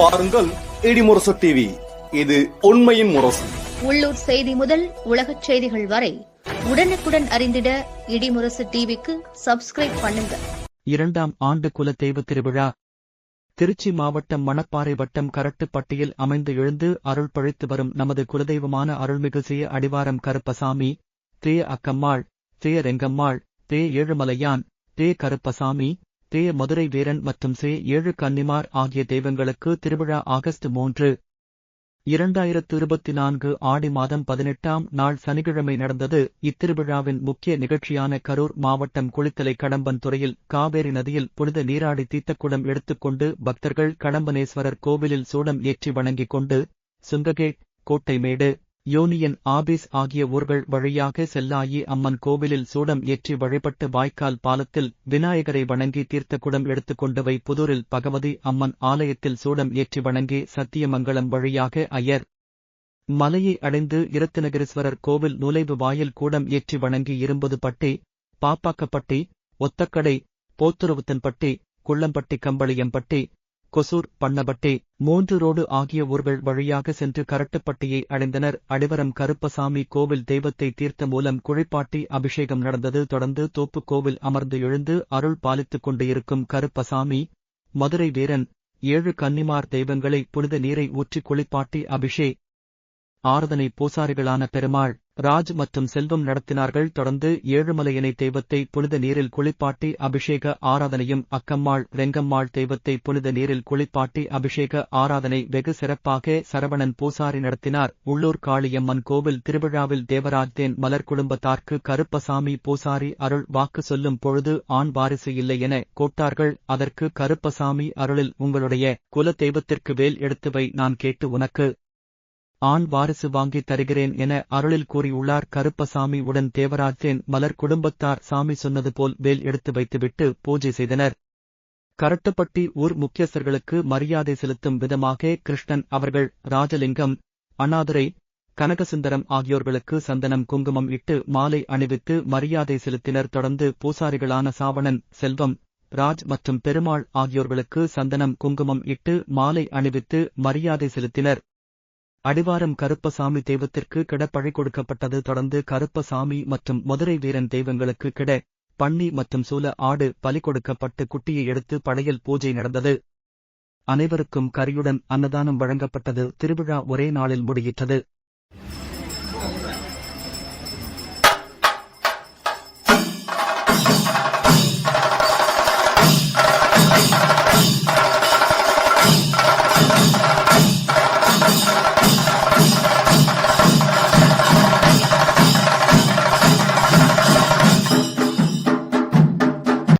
பாருங்கள் இடிமுரசு டிவி இது உண்மையின் முரசு. உள்ளூர் செய்தி முதல் உலகச் செய்திகள் வரை உடனுக்குடன் அறிந்திட இடிமுரசு டிவிக்கு சப்ஸ்கிரைப் பண்ணுங்க. இரண்டாம் ஆண்டு குலதெய்வ திருவிழா. திருச்சி மாவட்டம் மணப்பாறை வட்டம் கரட்டுப்பட்டியில் அமைந்து எழுந்து அருள் பழித்து வரும் நமது குலதெய்வமான அருள்மிகு செய்ய அடிவாரம் கருப்பசாமி தே அக்கம்மாள் தே ரெங்கம்மாள் தே ஏழுமலையான் தே கருப்பசாமி தே மதுரை வீரன் மற்றும் சே ஏழு கன்னிமார் ஆகிய தெய்வங்களுக்கு திருவிழா ஆகஸ்ட் மூன்று. இரண்டாயிரத்து இருபத்தி நான்கு ஆடி மாதம் பதினெட்டாம் நாள் சனிக்கிழமை நடந்தது. இத்திருவிழாவின் முக்கிய நிகழ்ச்சியான கரூர் மாவட்டம் குளித்தலை கடம்பன் துறையில் காவேரி நதியில் புனித நீராடி தீர்த்தக்குடம் எடுத்துக்கொண்டு பக்தர்கள் கடம்பனேஸ்வரர் கோவிலில் சூடம் ஏற்றி வணங்கிக் கொண்டு சுங்ககேட் கோட்டைமேடு யோனியன் ஆபீஸ் ஆகிய ஊர்கள் வழியாக செல்லாயி அம்மன் கோவிலில் சூடம் ஏற்றி வழிபட்டு வாய்க்கால் பாலத்தில் விநாயகரை வணங்கி தீர்த்த குடம் எடுத்துக்கொண்டவை புதூரில் பகவதி அம்மன் ஆலயத்தில் சூடம் ஏற்றி வணங்கி சத்தியமங்கலம் வழியாக ஐயர் மலையை அடைந்து இரத்தினகிரீஸ்வரர் கோவில் நுழைவு வாயில் கூடம் ஏற்றி வணங்கி இரும்பது பட்டி பாப்பாக்கப்பட்டி ஒத்தக்கடை போத்துருவுத்தன்பட்டி குள்ளம்பட்டி கம்பளியம்பட்டி கொசூர் பண்ணபட்டி மூன்று ரோடு ஆகிய ஊர்கள் வழியாக சென்று கரட்டுப்பட்டியை அடைந்தனர். அடிவரம் கருப்பசாமி கோவில் தெய்வத்தை தீர்த்த மூலம் குழிப்பாட்டி அபிஷேகம் நடந்தது. தொடர்ந்து தோப்பு கோவில் அமர்ந்து எழுந்து அருள் பாலித்துக் கொண்டு இருக்கும் கருப்பசாமி மதுரை வீரன் ஏழு கன்னிமார் தெய்வங்களை புனித நீரை ஊற்றி குளிப்பாட்டி அபிஷே ஆராதனை பூசாரிகளான பெருமாள் ராஜ் மற்றும் செல்வம் நடத்தினார்கள். தொடர்ந்து ஏழுமலையனை தெய்வத்தை புனித நீரில் குளிப்பாட்டி அபிஷேக ஆராதனையும் அக்கம்மாள் ரெங்கம்மாள் தெய்வத்தை புனித நீரில் குளிப்பாட்டி அபிஷேக ஆராதனை வெகு சிறப்பாக சரவணன் பூசாரி நடத்தினார். உள்ளூர் காளியம்மன் கோவில் திருவிழாவில் தேவராஜ்தேன் மலர் குடும்பத்தார்க்கு கருப்பசாமி பூசாரி அருள் வாக்கு சொல்லும் பொழுது ஆண் வாரிசு இல்லை என கோட்டார்கள் அதற்கு கருப்பசாமி அருளில் உங்களுடைய குல தெய்வத்திற்கு வேல் எடுத்துவை நான் கேட்டு உனக்கு ஆண் வாரிசு வாங்கி தருகிறேன் என அருளில் கூறியுள்ளார் கருப்பசாமி உடன் தேவராஜேன் மலர் குடும்பத்தார் சாமி சொன்னது போல் வேல் எடுத்து வைத்துவிட்டு பூஜை செய்தனர். கரட்டுப்பட்டி ஊர் முக்கியஸ்தர்களுக்கு மரியாதை செலுத்தும் விதமாக கிருஷ்ணன் அவர்கள் ராஜலிங்கம் அண்ணாதுரை கனகசுந்தரம் ஆகியோர்களுக்கு சந்தனம் குங்குமம் இட்டு மாலை அணிவித்து மரியாதை செலுத்தினர். தொடர்ந்து பூசாரிகளான சாவணன் செல்வம் ராஜ் மற்றும் பெருமாள் ஆகியோர்களுக்கு சந்தனம் குங்குமம் இட்டு மாலை அணிவித்து மரியாதை செலுத்தினர். அடிவாரம் கருப்பசாமி தெய்வத்திற்கு கிட பழி கொடுக்கப்பட்டது தொடர்ந்து கருப்பசாமி மற்றும் மதுரை வீரன் தெய்வங்களுக்கு கிட பன்னி மற்றும் சூல ஆடு பலி கொடுக்கப்பட்டு குட்டியை எடுத்து படையல் பூஜை நடந்தது. அனைவருக்கும் கரியுடன் அன்னதானம் வழங்கப்பட்டது. திருவிழா ஒரே நாளில் முடியிட்டது.